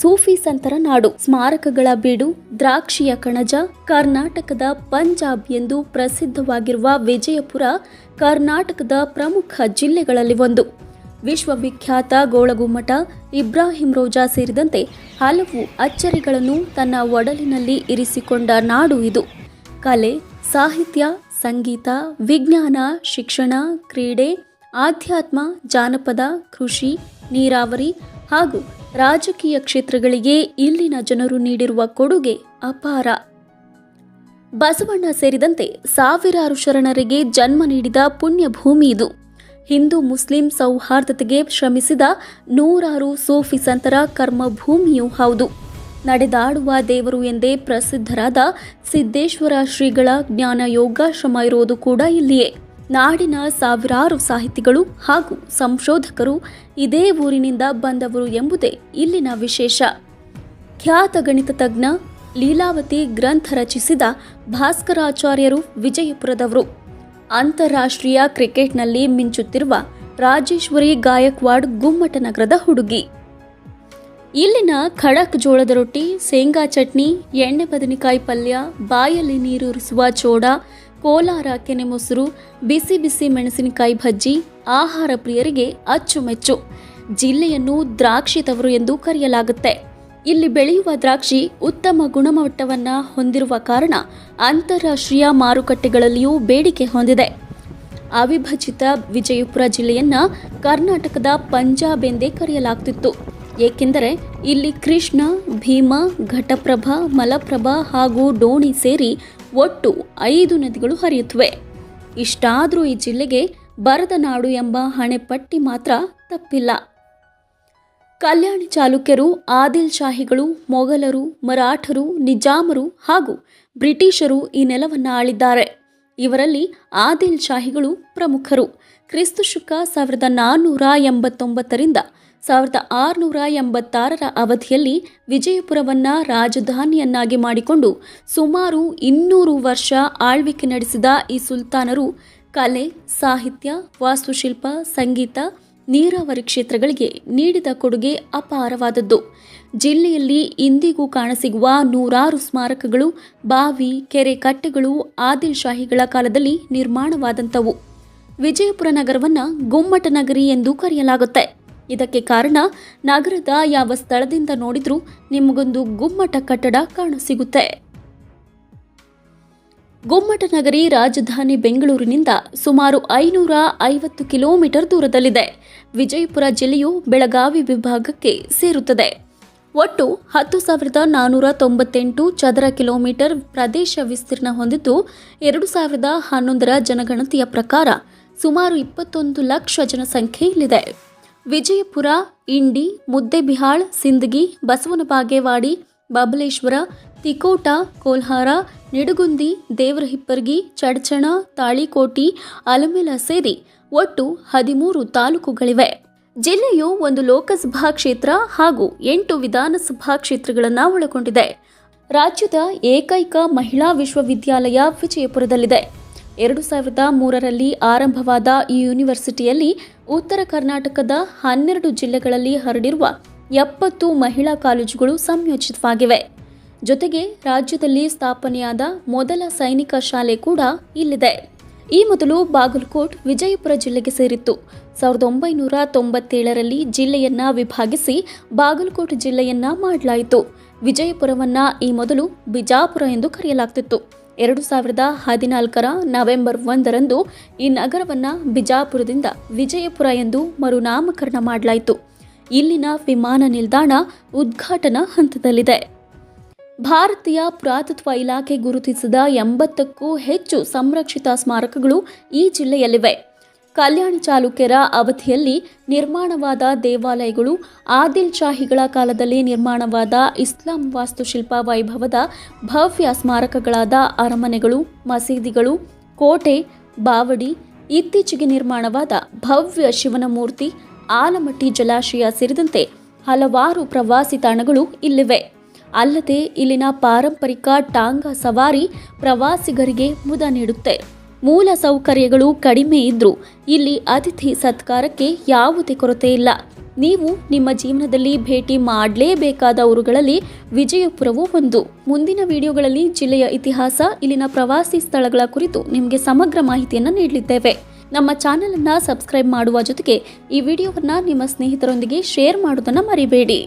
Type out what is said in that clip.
ಸೂಫಿ ಸಂತರ ನಾಡು. ಸ್ಮಾರಕಗಳ ಬೀಡು, ದ್ರಾಕ್ಷಿಯ ಕಣಜ, ಕರ್ನಾಟಕದ ಪಂಜಾಬ್ ಎಂದು ಪ್ರಸಿದ್ಧವಾಗಿರುವ ವಿಜಯಪುರ ಕರ್ನಾಟಕದ ಪ್ರಮುಖ ಜಿಲ್ಲೆಗಳಲ್ಲಿ ಒಂದು. ವಿಶ್ವವಿಖ್ಯಾತ ಗೋಳಗುಮ್ಮಟ, ಇಬ್ರಾಹಿಂ ರೋಜಾ ಸೇರಿದಂತೆ ಹಲವು ಅಚ್ಚರಿಗಳನ್ನು ತನ್ನ ಒಡಲಿನಲ್ಲಿ ಇರಿಸಿಕೊಂಡ ನಾಡು ಇದು. ಕಲೆ, ಸಾಹಿತ್ಯ, ಸಂಗೀತ, ವಿಜ್ಞಾನ, ಶಿಕ್ಷಣ, ಕ್ರೀಡೆ, ಆಧ್ಯಾತ್ಮ, ಜಾನಪದ, ಕೃಷಿ, ನೀರಾವರಿ ಹಾಗೂ ರಾಜಕೀಯ ಕ್ಷೇತ್ರಗಳಿಗೆ ಇಲ್ಲಿನ ಜನರು ನೀಡಿರುವ ಕೊಡುಗೆ ಅಪಾರ. ಬಸವಣ್ಣ ಸೇರಿದಂತೆ ಸಾವಿರಾರು ಶರಣರಿಗೆ ಜನ್ಮ ನೀಡಿದ ಪುಣ್ಯ ಭೂಮಿ ಇದು. ಹಿಂದೂ ಮುಸ್ಲಿಂ ಸೌಹಾರ್ದತೆಗೆ ಶ್ರಮಿಸಿದ ನೂರಾರು ಸೂಫಿ ಸಂತರ ಕರ್ಮಭೂಮಿಯೂ ಹೌದು. ನಡೆದಾಡುವ ದೇವರು ಎಂದೇ ಪ್ರಸಿದ್ಧರಾದ ಸಿದ್ದೇಶ್ವರ ಶ್ರೀಗಳ ಜ್ಞಾನ ಯೋಗಾಶ್ರಮ ಇರುವುದು ಕೂಡ ಇಲ್ಲಿಯೇ. ನಾಡಿನ ಸಾವಿರಾರು ಸಾಹಿತಿಗಳು ಹಾಗೂ ಸಂಶೋಧಕರು ಇದೇ ಊರಿನಿಂದ ಬಂದವರು ಎಂಬುದೇ ಇಲ್ಲಿನ ವಿಶೇಷ. ಖ್ಯಾತ ಗಣಿತ ತಜ್ಞ, ಲೀಲಾವತಿ ಗ್ರಂಥ ರಚಿಸಿದ ಭಾಸ್ಕರಾಚಾರ್ಯರು ವಿಜಯಪುರದವರು. ಅಂತಾರಾಷ್ಟ್ರೀಯ ಕ್ರಿಕೆಟ್ನಲ್ಲಿ ಮಿಂಚುತ್ತಿರುವ ರಾಜೇಶ್ವರಿ ಗಾಯಕ್ವಾಡ್ ಗುಮ್ಮಟ ನಗರದ ಹುಡುಗಿ. ಇಲ್ಲಿನ ಖಡಕ್ ಜೋಳದ ರೊಟ್ಟಿ, ಶೇಂಗಾ ಚಟ್ನಿ, ಎಣ್ಣೆ ಬದನೆಕಾಯಿ ಪಲ್ಯ, ಬಾಯಲ್ಲಿ ನೀರೂರಿಸುವ ಚೋಡ ಕೋಲಾರ ಕೆನೆ ಮೊಸರು ಬಿಸಿ ಬಿಸಿ ಮೆಣಸಿನಕಾಯಿ ಭಜ್ಜಿ ಆಹಾರ ಪ್ರಿಯರಿಗೆ ಅಚ್ಚುಮೆಚ್ಚು. ಜಿಲ್ಲೆಯನ್ನು ದ್ರಾಕ್ಷಿ ತವರು ಎಂದು ಕರೆಯಲಾಗುತ್ತೆ. ಇಲ್ಲಿ ಬೆಳೆಯುವ ದ್ರಾಕ್ಷಿ ಉತ್ತಮ ಗುಣಮಟ್ಟವನ್ನ ಹೊಂದಿರುವ ಕಾರಣ ಅಂತಾರಾಷ್ಟ್ರೀಯ ಮಾರುಕಟ್ಟೆಗಳಲ್ಲಿಯೂ ಬೇಡಿಕೆ ಹೊಂದಿದೆ. ಅವಿಭಜಿತ ವಿಜಯಪುರ ಜಿಲ್ಲೆಯನ್ನು ಕರ್ನಾಟಕದ ಪಂಜಾಬ್ ಎಂದೇ ಕರೆಯಲಾಗ್ತಿತ್ತು. ಏಕೆಂದರೆ ಇಲ್ಲಿ ಕೃಷ್ಣ, ಭೀಮ, ಘಟಪ್ರಭಾ, ಮಲಪ್ರಭಾ ಹಾಗೂ ಡೋಣಿ ಸೇರಿ ಒಟ್ಟು ಐದು ನದಿಗಳು ಹರಿಯುತ್ತವೆ. ಇಷ್ಟಾದರೂ ಈ ಜಿಲ್ಲೆಗೆ ಬರದ ನಾಡು ಎಂಬ ಹಣೆಪಟ್ಟಿ ಮಾತ್ರ ತಪ್ಪಿಲ್ಲ. ಕಲ್ಯಾಣಿ ಚಾಲುಕ್ಯರು, ಆದಿಲ್ ಶಾಹಿಗಳು, ಮೊಘಲರು, ಮರಾಠರು, ನಿಜಾಮರು ಹಾಗೂ ಬ್ರಿಟಿಷರು ಈ ನೆಲವನ್ನು ಆಳಿದ್ದಾರೆ. ಇವರಲ್ಲಿ ಆದಿಲ್ ಶಾಹಿಗಳು ಪ್ರಮುಖರು. ಕ್ರಿಸ್ತ ಶುಕ ಸಾವಿರದ ನಾನ್ನೂರ ಎಂಬತ್ತೊಂಬತ್ತರಿಂದ ಸಾವಿರದ ಆರುನೂರ ಎಂಬತ್ತಾರರ ಅವಧಿಯಲ್ಲಿ ವಿಜಯಪುರವನ್ನು ರಾಜಧಾನಿಯನ್ನಾಗಿ ಮಾಡಿಕೊಂಡು ಸುಮಾರು ಇನ್ನೂರು ವರ್ಷ ಆಳ್ವಿಕೆ ನಡೆಸಿದ ಈ ಸುಲ್ತಾನರು ಕಲೆ, ಸಾಹಿತ್ಯ, ವಾಸ್ತುಶಿಲ್ಪ, ಸಂಗೀತ, ನೀರಾವರಿ ಕ್ಷೇತ್ರಗಳಿಗೆ ನೀಡಿದ ಕೊಡುಗೆ ಅಪಾರವಾದದ್ದು. ಜಿಲ್ಲೆಯಲ್ಲಿ ಇಂದಿಗೂ ಕಾಣಸಿಗುವ ನೂರಾರು ಸ್ಮಾರಕಗಳು, ಬಾವಿ, ಕೆರೆ ಕಟ್ಟೆಗಳು ಆದಿಲ್ ಶಾಹಿಗಳ ಕಾಲದಲ್ಲಿ ನಿರ್ಮಾಣವಾದಂಥವು. ವಿಜಯಪುರ ನಗರವನ್ನು ಗುಮ್ಮಟ ನಗರಿ ಎಂದು ಕರೆಯಲಾಗುತ್ತೆ. ಇದಕ್ಕೆ ಕಾರಣ ನಗರದ ಯಾವ ಸ್ಥಳದಿಂದ ನೋಡಿದ್ರೂ ನಿಮಗೊಂದು ಗುಮ್ಮಟ ಕಟ್ಟಡ ಕಾಣಸಿಗುತ್ತೆ. ಗುಮ್ಮಟ ನಗರಿ ರಾಜಧಾನಿ ಬೆಂಗಳೂರಿನಿಂದ ಸುಮಾರು ಐನೂರ ಐವತ್ತು ಕಿಲೋಮೀಟರ್ ದೂರದಲ್ಲಿದೆ. ವಿಜಯಪುರ ಜಿಲ್ಲೆಯು ಬೆಳಗಾವಿ ವಿಭಾಗಕ್ಕೆ ಸೇರುತ್ತದೆ. ಒಟ್ಟು ಹತ್ತು ಸಾವಿರದ ನಾನ್ನೂರ ತೊಂಬತ್ತೆಂಟು ಚದರ ಕಿಲೋಮೀಟರ್ ಪ್ರದೇಶ ವಿಸ್ತೀರ್ಣ ಹೊಂದಿದ್ದು, ಎರಡು ಸಾವಿರದ ಹನ್ನೊಂದರ ಜನಗಣತಿಯ ಪ್ರಕಾರ ಸುಮಾರು ಇಪ್ಪತ್ತೊಂದು ಲಕ್ಷ ಜನಸಂಖ್ಯೆ ಇಲ್ಲಿದೆ ವಿಜಯಪುರ, ಇಂಡಿ, ಮುದ್ದೆಬಿಹಾಳ್, ಸಿಂದಗಿ, ಬಸವನ ಬಾಗೇವಾಡಿ, ಬಬಲೇಶ್ವರ, ತಿಕೋಟ, ಕೋಲ್ಹಾರ, ನಿಡುಗುಂದಿ, ದೇವರಹಿಪ್ಪರ್ಗಿ, ಚಡ್ಚಣ, ತಾಳಿಕೋಟಿ, ಅಲಮೇಲ ಸೇರಿ ಒಟ್ಟು ಹದಿಮೂರು ತಾಲೂಕುಗಳಿವೆ. ಜಿಲ್ಲೆಯು ಒಂದು ಲೋಕಸಭಾ ಕ್ಷೇತ್ರ ಹಾಗೂ ಎಂಟು ವಿಧಾನಸಭಾ ಕ್ಷೇತ್ರಗಳನ್ನು ಒಳಗೊಂಡಿದೆ. ರಾಜ್ಯದ ಏಕೈಕ ಮಹಿಳಾ ವಿಶ್ವವಿದ್ಯಾಲಯ ವಿಜಯಪುರದಲ್ಲಿದೆ. ಎರಡು ಸಾವಿರದ ಮೂರರಲ್ಲಿ ಆರಂಭವಾದ ಈ ಯೂನಿವರ್ಸಿಟಿಯಲ್ಲಿ ಉತ್ತರ ಕರ್ನಾಟಕದ ಹನ್ನೆರಡು ಜಿಲ್ಲೆಗಳಲ್ಲಿ ಹರಡಿರುವ ಎಪ್ಪತ್ತು ಮಹಿಳಾ ಕಾಲೇಜುಗಳು ಸಂಯೋಜಿತವಾಗಿವೆ. ಜೊತೆಗೆ ರಾಜ್ಯದಲ್ಲಿ ಸ್ಥಾಪನೆಯಾದ ಮೊದಲ ಸೈನಿಕ ಶಾಲೆ ಕೂಡ ಇಲ್ಲಿದೆ. ಈ ಮೊದಲು ಬಾಗಲಕೋಟ್, ವಿಜಯಪುರ ಜಿಲ್ಲೆಗೆ ಸೇರಿತ್ತು. ಸಾವಿರದ ಒಂಬೈನೂರ ತೊಂಬತ್ತೇಳರಲ್ಲಿ ಜಿಲ್ಲೆಯನ್ನ ವಿಭಾಗಿಸಿ ಬಾಗಲಕೋಟ್ ಜಿಲ್ಲೆಯನ್ನ ಮಾಡಲಾಯಿತು. ವಿಜಯಪುರವನ್ನ ಈ ಮೊದಲು ಬಿಜಾಪುರ ಎಂದು ಕರೆಯಲಾಗ್ತಿತ್ತು. ಎರಡು ಸಾವಿರದ ಹದಿನಾಲ್ಕರ ನವೆಂಬರ್ ಒಂದರಂದು ಈ ನಗರವನ್ನ ಬಿಜಾಪುರದಿಂದ ವಿಜಯಪುರ ಎಂದು ಮರುನಾಮಕರಣ ಮಾಡಲಾಯಿತು. ಇಲ್ಲಿನ ವಿಮಾನ ನಿಲ್ದಾಣ ಉದ್ಘಾಟನಾ ಹಂತದಲ್ಲಿದೆ. ಭಾರತೀಯ ಪುರಾತತ್ವ ಇಲಾಖೆ ಗುರುತಿಸಿದ ಎಂಬತ್ತಕ್ಕೂ ಹೆಚ್ಚು ಸಂರಕ್ಷಿತ ಸ್ಮಾರಕಗಳು ಈ ಜಿಲ್ಲೆಯಲ್ಲಿವೆ. ಕಲ್ಯಾಣಿ ಚಾಲುಕ್ಯರ ಅವಧಿಯಲ್ಲಿ ನಿರ್ಮಾಣವಾದ ದೇವಾಲಯಗಳು, ಆದಿಲ್ ಶಾಹಿಗಳ ಕಾಲದಲ್ಲಿ ನಿರ್ಮಾಣವಾದ ಇಸ್ಲಾಂ ವಾಸ್ತುಶಿಲ್ಪ ವೈಭವದ ಭವ್ಯ ಸ್ಮಾರಕಗಳಾದ ಅರಮನೆಗಳು, ಮಸೀದಿಗಳು, ಕೋಟೆ, ಬಾವಡಿ, ಇತ್ತೀಚೆಗೆ ನಿರ್ಮಾಣವಾದ ಭವ್ಯ ಶಿವನ ಮೂರ್ತಿ, ಆಲಮಟ್ಟಿ ಜಲಾಶಯ ಸೇರಿದಂತೆ ಹಲವಾರು ಪ್ರವಾಸಿ ತಾಣಗಳು ಇಲ್ಲಿವೆ. ಅಲ್ಲದೆ ಇಲ್ಲಿನ ಪಾರಂಪರಿಕ ಟಾಂಗ ಸವಾರಿ ಪ್ರವಾಸಿಗರಿಗೆ ಮುದ ನೀಡುತ್ತೆ. ಮೂಲ ಸೌಕರ್ಯಗಳು ಕಡಿಮೆ ಇದ್ರೂ ಇಲ್ಲಿ ಅತಿಥಿ ಸತ್ಕಾರಕ್ಕೆ ಯಾವುದೇ ಕೊರತೆ ಇಲ್ಲ. ನೀವು ನಿಮ್ಮ ಜೀವನದಲ್ಲಿ ಭೇಟಿ ಮಾಡಲೇಬೇಕಾದ ಊರುಗಳಲ್ಲಿ ವಿಜಯಪುರವೂ ಒಂದು. ಮುಂದಿನ ವಿಡಿಯೋಗಳಲ್ಲಿ ಜಿಲ್ಲೆಯ ಇತಿಹಾಸ, ಇಲ್ಲಿನ ಪ್ರವಾಸಿ ಸ್ಥಳಗಳ ಕುರಿತು ನಿಮಗೆ ಸಮಗ್ರ ಮಾಹಿತಿಯನ್ನು ನೀಡಲಿದ್ದೇವೆ. ನಮ್ಮ ಚಾನೆಲ್ ಅನ್ನ ಸಬ್ಸ್ಕ್ರೈಬ್ ಮಾಡುವ ಜೊತೆಗೆ ಈ ವಿಡಿಯೋವನ್ನು ನಿಮ್ಮ ಸ್ನೇಹಿತರೊಂದಿಗೆ ಶೇರ್ ಮಾಡೋದನ್ನು ಮರಿಬೇಡಿ.